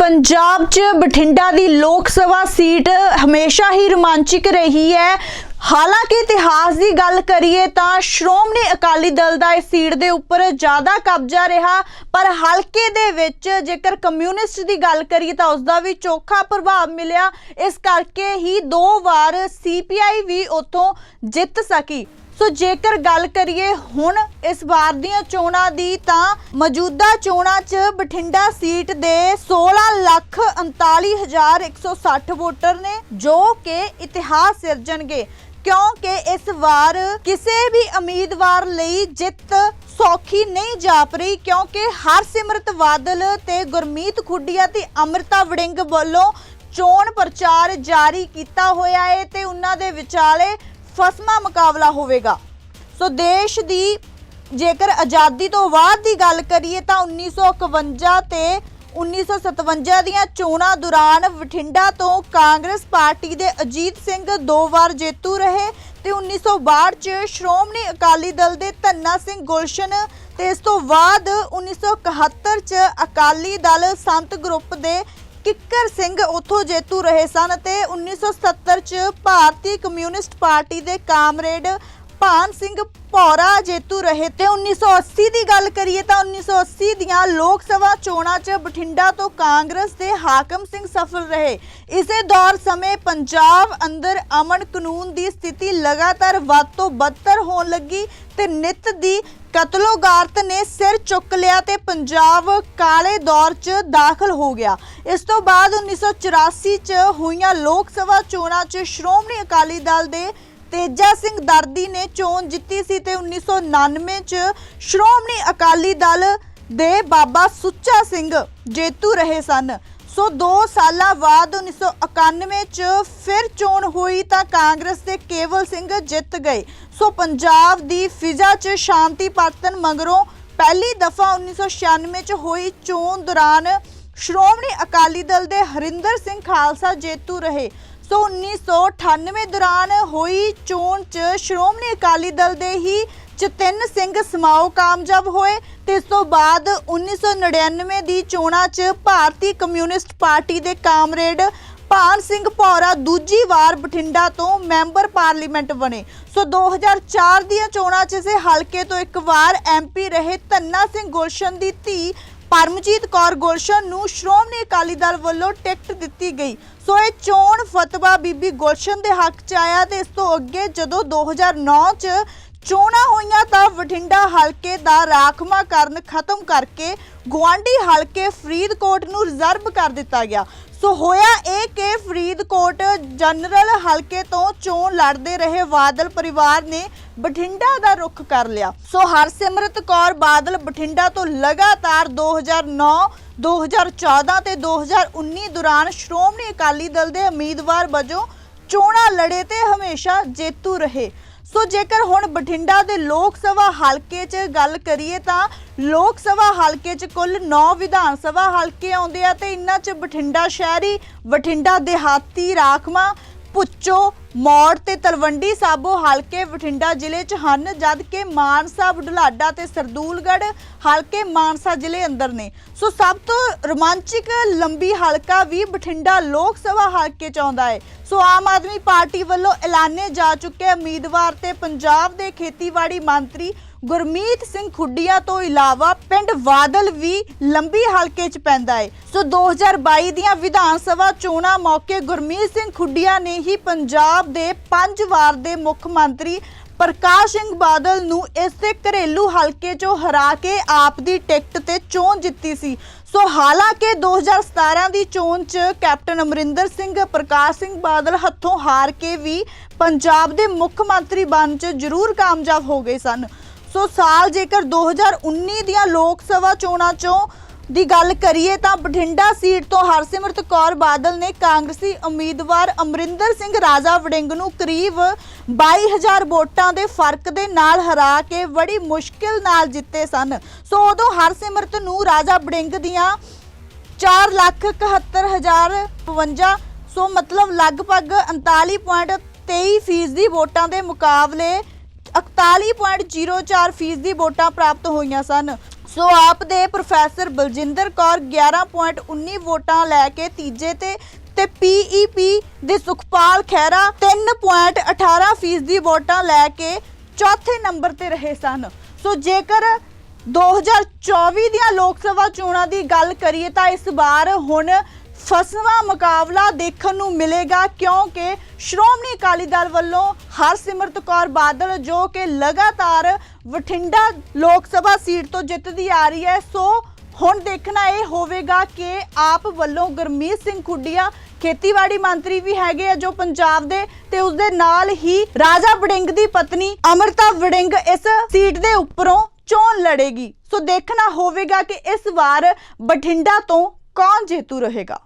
ਪੰਜਾਬ 'ਚ ਬਠਿੰਡਾ ਦੀ ਲੋਕ ਸਭਾ ਸੀਟ ਹਮੇਸ਼ਾ ਹੀ ਰੋਮਾਂਚਿਕ ਰਹੀ ਹੈ। ਹਾਲਾਂਕਿ ਇਤਿਹਾਸ ਦੀ ਗੱਲ ਕਰੀਏ ਤਾਂ ਸ਼੍ਰੋਮਣੀ ਅਕਾਲੀ ਦਲ ਦਾ ਇਸ ਸੀਟ ਦੇ ਉੱਪਰ ਜ਼ਿਆਦਾ ਕਬਜ਼ਾ ਰਿਹਾ, ਪਰ ਹਲਕੇ ਦੇ ਵਿੱਚ ਜੇਕਰ ਕਮਿਊਨਿਸਟ ਦੀ ਗੱਲ ਕਰੀਏ ਤਾਂ ਉਸ ਦਾ ਵੀ ਚੋਖਾ ਪ੍ਰਭਾਵ ਮਿਲਿਆ। ਇਸ ਕਰਕੇ ਹੀ ਦੋ ਵਾਰ ਸੀਪੀਆਈ ਵੀ ਉੱਥੋਂ ਜਿੱਤ ਸਕੀ। ਸੋ ਜੇਕਰ ਗੱਲ ਕਰੀਏ ਹੁਣ ਇਸ ਵਾਰ ਦੀਆਂ ਚੋਣਾਂ ਦੀ ਤਾਂ ਮੌਜੂਦਾ ਚੋਣਾਂ 'ਚ ਬਠਿੰਡਾ ਸੀਟ ਦੇ 16 ਲੱਖ 39160 ਵੋਟਰ ਨੇ, ਜੋ ਕਿ ਇਤਿਹਾਸ ਸਿਰਜਣਗੇ। ਕਿਉਂਕਿ ਇਸ ਵਾਰ ਕਿਸੇ ਵੀ ਉਮੀਦਵਾਰ ਲਈ ਜਿੱਤ ਸੌਖੀ ਨਹੀਂ ਜਾਪ ਰਹੀ, ਕਿਉਂਕਿ ਹਰਸਿਮਰਤ ਬਾਦਲ ਤੇ ਗੁਰਮੀਤ ਖੁੱਡੀਆ ਤੇ ਅਮਰਤਾ ਵੜਿੰਗ ਵੱਲੋਂ ਚੋਣ ਪ੍ਰਚਾਰ ਜਾਰੀ ਕੀਤਾ ਹੋਇਆ ਹੈ ਤੇ ਉਹਨਾਂ ਦੇ ਵਿਚਾਲੇ ਫਸਮਾ ਮੁਕਾਬਲਾ ਹੋਵੇਗਾ। ਸੋ ਦੇਸ਼ ਦੀ ਜੇਕਰ ਆਜ਼ਾਦੀ ਤੋਂ ਬਾਅਦ ਦੀ ਗੱਲ ਕਰੀਏ ਤਾਂ 1951 ਤੇ 1957 ਦੀਆਂ ਚੋਣਾਂ ਦੌਰਾਨ ਬਠਿੰਡਾ ਤੋਂ ਕਾਂਗਰਸ ਪਾਰਟੀ ਦੇ ਅਜੀਤ ਸਿੰਘ ਦੋ ਵਾਰ ਜੇਤੂ ਰਹੇ ਤੇ 1962 ਚ ਸ਼੍ਰੋਮਣੀ ਅਕਾਲੀ ਦਲ ਦੇ ਧੰਨਾ ਸਿੰਘ ਗੁਲਸ਼ਨ ਤੇ ਇਸ ਤੋਂ ਬਾਅਦ 1971 ਚ ਅਕਾਲੀ ਦਲ ਸੰਤ ਗਰੁੱਪ ਦੇ ਕਿੱਕਰ ਸਿੰਘ ਉੱਥੋਂ ਜੇਤੂ ਰਹੇ ਸਨ ਤੇ 1970 ਚ ਭਾਰਤੀ ਕਮਿਊਨਿਸਟ ਪਾਰਟੀ ਦੇ ਕਾਮਰੇਡ ਭਾਨ ਸਿੰਘ ਭੌਰਾ ਜੇਤੂ ਰਹੇ ਤੇ 1980 ਦੀ ਗੱਲ ਕਰੀਏ ਤਾਂ 1980 ਦੀਆਂ ਲੋਕ ਸਭਾ ਚੋਣਾਂ 'ਚ ਬਠਿੰਡਾ ਤੋਂ ਕਾਂਗਰਸ ਦੇ ਹਾਕਮ ਸਿੰਘ ਸਫਲ ਰਹੇ। ਇਸੇ ਦੌਰ ਸਮੇਂ ਪੰਜਾਬ ਅੰਦਰ ਅਮਨ ਕਾਨੂੰਨ ਦੀ ਸਥਿਤੀ ਲਗਾਤਾਰ ਵੱਧ ਤੋਂ ਬਦਤਰ ਹੋਣ ਲੱਗੀ ਤੇ ਨਿਤ ਦੀ ਕਤਲੋਗਾਰਤ ਨੇ ਸਿਰ ਚੁੱਕ ਲਿਆ ਤੇ ਪੰਜਾਬ ਕਾਲੇ ਦੌਰ 'ਚ ਦਾਖਲ ਹੋ ਗਿਆ। ਇਸ ਤੋਂ ਬਾਅਦ 1984 'ਚ ਹੋਈਆਂ ਲੋਕ ਸਭਾ ਚੋਣਾਂ 'ਚ ਸ਼੍ਰੋਮਣੀ ਅਕਾਲੀ ਦਲ ਦੇ ਤੇਜਾ ਸਿੰਘ ਦਰਦੀ ਨੇ ਚੋਣ ਜਿੱਤੀ ਸੀ ਤੇ 1999 ਚ ਸ਼੍ਰੋਮਣੀ ਅਕਾਲੀ ਦਲ ਦੇ ਬਾਬਾ ਸੁੱਚਾ ਸਿੰਘ ਜੇਤੂ ਰਹੇ ਸਨ। ਸੋ 2 ਸਾਲਾਂ ਬਾਅਦ 1991 ਚ ਫਿਰ ਚੋਣ ਹੋਈ ਤਾਂ ਕਾਂਗਰਸ ਦੇ ਕੇਵਲ ਸਿੰਘ ਜਿੱਤ ਗਏ। ਸੋ ਪੰਜਾਬ ਦੀ ਫਿਜ਼ਾ ਚ ਸ਼ਾਂਤੀ ਪਰਤਨ ਮਗਰੋਂ ਪਹਿਲੀ ਦਫਾ 1996 ਚ ਹੋਈ ਚੋਣ ਦੌਰਾਨ ਸ਼੍ਰੋਮਣੀ ਅਕਾਲੀ ਦਲ ਦੇ ਹਰਿੰਦਰ ਸਿੰਘ ਖਾਲਸਾ ਜੇਤੂ ਰਹੇ। ਸੋ 1998 ਦੌਰਾਨ ਹੋਈ ਚੋਣ 'ਚ ਸ਼੍ਰੋਮਣੀ ਅਕਾਲੀ ਦਲ ਦੇ ਹੀ ਚਤਨ ਸਿੰਘ ਸਮਾਓ ਕਾਮਯਾਬ ਹੋਏ ਤੇ ਇਸ ਤੋਂ ਬਾਅਦ 1999 ਦੀ ਚੋਣਾਂ 'ਚ ਭਾਰਤੀ ਕਮਿਊਨਿਸਟ ਪਾਰਟੀ ਦੇ ਕਾਮਰੇਡ ਭਾਨ ਸਿੰਘ ਭੌਰਾ ਦੂਜੀ ਵਾਰ ਬਠਿੰਡਾ ਤੋਂ ਮੈਂਬਰ ਪਾਰਲੀਮੈਂਟ ਬਣੇ। ਸੋ 2004 ਦੀਆਂ ਚੋਣਾਂ 'ਚ ਇਸੇ ਹਲਕੇ ਤੋਂ ਇੱਕ ਵਾਰ ਐਮਪੀ ਰਹੇ ਧੰਨਾ ਸਿੰਘ ਗੁਲਸ਼ਨ ਦੀ ਧੀ ਪਰਮਜੀਤ ਕੌਰ ਗੁਲਸ਼ਨ ਨੂੰ ਸ਼੍ਰੋਮਣੀ ਅਕਾਲੀ ਦਲ ਵੱਲੋਂ ਟਿਕਟ ਦਿੱਤੀ ਗਈ। ਸੋ ਇਹ ਚੋਣ ਫਤਵਾ ਬੀਬੀ ਗੁਲਸ਼ਨ ਦੇ ਹੱਕ 'ਚ ਆਇਆ ਤੇ ਇਸ ਤੋਂ ਅੱਗੇ ਜਦੋਂ 2009 'ਚ ਚੋਣਾਂ ਹੋਈਆਂ ਤਾਂ ਬਠਿੰਡਾ ਹਲਕੇ ਦਾ ਰਾਖਵਾਂਕਰਨ ਖਤਮ ਕਰਕੇ ਗੁਆਂਢੀ ਹਲਕੇ ਫਰੀਦਕੋਟ ਨੂੰ ਰਿਜ਼ਰਵ ਕਰ ਦਿੱਤਾ ਗਿਆ। ਸੋ ਹੋਇਆ ਇਹ ਕਿ ਫਰੀਦਕੋਟ ਜਨਰਲ ਹਲਕੇ ਤੋਂ ਚੋਣ ਲੜਦੇ ਰਹੇ ਬਾਦਲ ਪਰਿਵਾਰ ਨੇ ਬਠਿੰਡਾ ਦਾ ਰੁਖ ਕਰ ਲਿਆ। ਸੋ ਹਰਸਿਮਰਤ ਕੌਰ ਬਾਦਲ ਬਠਿੰਡਾ ਤੋਂ ਲਗਾਤਾਰ 2009 2014 ਤੇ 2019 ਦੌਰਾਨ ਸ਼੍ਰੋਮਣੀ ਅਕਾਲੀ ਦਲ ਦੇ ਉਮੀਦਵਾਰ ਵਜੋਂ ਚੋਣਾਂ ਲੜੇ ਤੇ ਹਮੇਸ਼ਾ ਜੇਤੂ ਰਹੇ। ਸੋ ਜੇਕਰ ਹੁਣ ਬਠਿੰਡਾ ਦੇ ਲੋਕ ਸਭਾ ਹਲਕੇ 'ਚ ਗੱਲ ਕਰੀਏ ਤਾਂ ਲੋਕ ਸਭਾ ਹਲਕੇ 'ਚ ਕੁੱਲ 9 ਵਿਧਾਨ ਸਭਾ ਹਲਕੇ ਆਉਂਦੇ ਆ ਤੇ ਇਨ੍ਹਾਂ 'ਚ ਬਠਿੰਡਾ ਸ਼ਹਿਰੀ, ਬਠਿੰਡਾ ਦਿਹਾਤੀ ਰਾਖਵਾਂ ਪੁੱਚੋ ਮੌੜ ਤੇ ਤਲਵੰਡੀ ਸਾਬੋ ਹਲਕੇ ਬਠਿੰਡਾ ਜ਼ਿਲ੍ਹੇ 'ਚ ਹਨ ਜਦ ਕਿ ਮਾਨਸਾ, ਬੁਢਲਾਡਾ ਤੇ ਸਰਦੂਲਗੜ੍ਹ ਹਲਕੇ ਮਾਨਸਾ ਜ਼ਿਲ੍ਹੇ ਅੰਦਰ ਨੇ। ਸੋ ਸਭ ਤੋਂ ਰੋਮਾਂਚਿਕ ਲੰਬੀ ਹਲਕਾ ਵੀ ਬਠਿੰਡਾ ਲੋਕ ਸਭਾ ਹਲਕੇ 'ਚ ਆਉਂਦਾ ਹੈ। ਸੋ ਆਮ ਆਦਮੀ ਪਾਰਟੀ ਵੱਲੋਂ ਐਲਾਨੇ ਜਾ ਚੁੱਕੇ ਉਮੀਦਵਾਰ ਤੇ ਪੰਜਾਬ ਦੇ ਖੇਤੀਬਾੜੀ ਮੰਤਰੀ ਗੁਰਮੀਤ ਸਿੰਘ ਖੁੱਡੀਆ ਤੋਂ ਇਲਾਵਾ ਪਿੰਡ ਵਾਦਲ ਵੀ ਲੰਬੀ ਹਲਕੇ 'ਚ ਪੈਂਦਾ ਹੈ ਸੋ 2022 ਦੀਆਂ ਵਿਧਾਨ ਸਭਾ ਚੋਣਾਂ ਮੌਕੇ ਗੁਰਮੀਤ ਸਿੰਘ ਖੁੱਡੀਆਂ ਨੇ ਹੀ ਪੰਜਾਬ ਦੇ ਪੰਜ ਵਾਰ ਦੇ ਮੁੱਖ ਮੰਤਰੀ ਪ੍ਰਕਾਸ਼ ਸਿੰਘ ਬਾਦਲ ਨੂੰ ਇਸ ਦੇ ਘਰੇਲੂ ਹਲਕੇ 'ਚੋਂ ਹਰਾ ਕੇ ਆਪ ਦੀ ਟਿਕਟ ਤੇ ਚੋਣ ਜਿੱਤੀ ਸੀ। ਸੋ ਹਾਲਾਂਕਿ 2017 ਦੀ ਚੋਣ 'ਚ ਕੈਪਟਨ ਅਮਰਿੰਦਰ ਸਿੰਘ, ਪ੍ਰਕਾਸ਼ ਸਿੰਘ ਬਾਦਲ ਹੱਥੋਂ ਹਾਰ ਕੇ ਵੀ ਪੰਜਾਬ ਦੇ ਮੁੱਖ ਮੰਤਰੀ ਬਣ 'ਚ ਜ਼ਰੂਰ ਕਾਮਯਾਬ ਹੋ ਗਏ ਸਨ। ਸੋ ਸਾਲ ਜੇਕਰ 2019 ਦੀਆਂ ਲੋਕ ਸਭਾ ਚੋਣਾਂ 'ਚੋਂ ਦੀ ਗੱਲ ਕਰੀਏ ਤਾਂ ਬਠਿੰਡਾ ਸੀਟ ਤੋਂ ਹਰਸਿਮਰਤ ਕੌਰ ਬਾਦਲ ਨੇ ਕਾਂਗਰਸੀ ਉਮੀਦਵਾਰ ਅਮਰਿੰਦਰ ਸਿੰਘ ਰਾਜਾ ਵੜਿੰਗ ਨੂੰ ਕਰੀਬ 22000 ਵੋਟਾਂ ਦੇ ਫ਼ਰਕ ਦੇ ਨਾਲ ਹਰਾ ਕੇ ਬੜੀ ਮੁਸ਼ਕਿਲ ਨਾਲ ਜਿੱਤੇ ਸਨ। ਸੋ ਉਦੋਂ ਹਰਸਿਮਰਤ ਨੂੰ ਰਾਜਾ ਵੜਿੰਗ ਦੀਆਂ 471052 ਸੋ ਮਤਲਬ ਲਗਭਗ 39.23 ਫੀਸਦੀ ਵੋਟਾਂ ਦੇ ਮੁਕਾਬਲੇ 41.04 ਫੀਸਦੀ ਵੋਟਾਂ ਪ੍ਰਾਪਤ ਹੋਈਆਂ ਸਨ। ਸੋ ਆਪ ਦੇ ਪ੍ਰੋਫੈਸਰ ਬਲਜਿੰਦਰ ਕੌਰ 11.19 ਵੋਟਾਂ ਲੈ ਕੇ ਤੀਜੇ ਤੇ ਤੇ ਪੀਈਪੀ ਦੇ ਸੁਖਪਾਲ ਖਹਿਰਾ 3.18 ਫੀਸਦੀ ਵੋਟਾਂ ਲੈ ਕੇ ਚੌਥੇ ਨੰਬਰ ਤੇ ਰਹੇ ਸਨ। ਸੋ ਜੇਕਰ 2024 ਦੀਆਂ ਲੋਕ ਸਭਾ ਚੋਣਾਂ ਦੀ ਗੱਲ ਕਰੀਏ ਤਾਂ ਇਸ ਵਾਰ ਹੁਣ ਫਸਵਾ ਮੁਕਾਬਲਾ ਦੇਖਣ ਨੂੰ ਮਿਲੇਗਾ ਕਿਉਂਕਿ ਸ਼੍ਰੋਮਣੀ ਅਕਾਲੀ ਦਲ ਵੱਲੋਂ ਹਰਸਿਮਰਤ ਕੌਰ ਬਾਦਲ ਜੋ ਕਿ ਲਗਾਤਾਰ ਬਠਿੰਡਾ ਲੋਕ ਸਭਾ ਸੀਟ ਤੋਂ ਜਿੱਤਦੀ ਆ ਰਹੀ ਹੈ, ਸੋ ਹੁਣ ਦੇਖਣਾ ਇਹ ਹੋਵੇਗਾ ਕਿ ਆਪ ਵੱਲੋਂ ਗੁਰਮੀਤ ਸਿੰਘ ਖੁੱਡੀਆ ਖੇਤੀਬਾੜੀ ਮੰਤਰੀ ਵੀ ਹੈਗੇ ਆ ਜੋ ਪੰਜਾਬ ਦੇ ਤੇ ਉਸ ਦੇ ਨਾਲ ਹੀ ਰਾਜਾ ਵੜਿੰਗ ਦੀ ਪਤਨੀ ਅਮਰਤਾ ਵੜਿੰਗ ਇਸ ਸੀਟ ਦੇ ਉੱਪਰੋਂ ਚੋਣ ਲੜੇਗੀ। ਸੋ ਦੇਖਣਾ ਹੋਵੇਗਾ ਕਿ ਇਸ ਵਾਰ ਬਠਿੰਡਾ ਤੋਂ ਕੌਣ ਜੇਤੂ ਰਹੇਗਾ।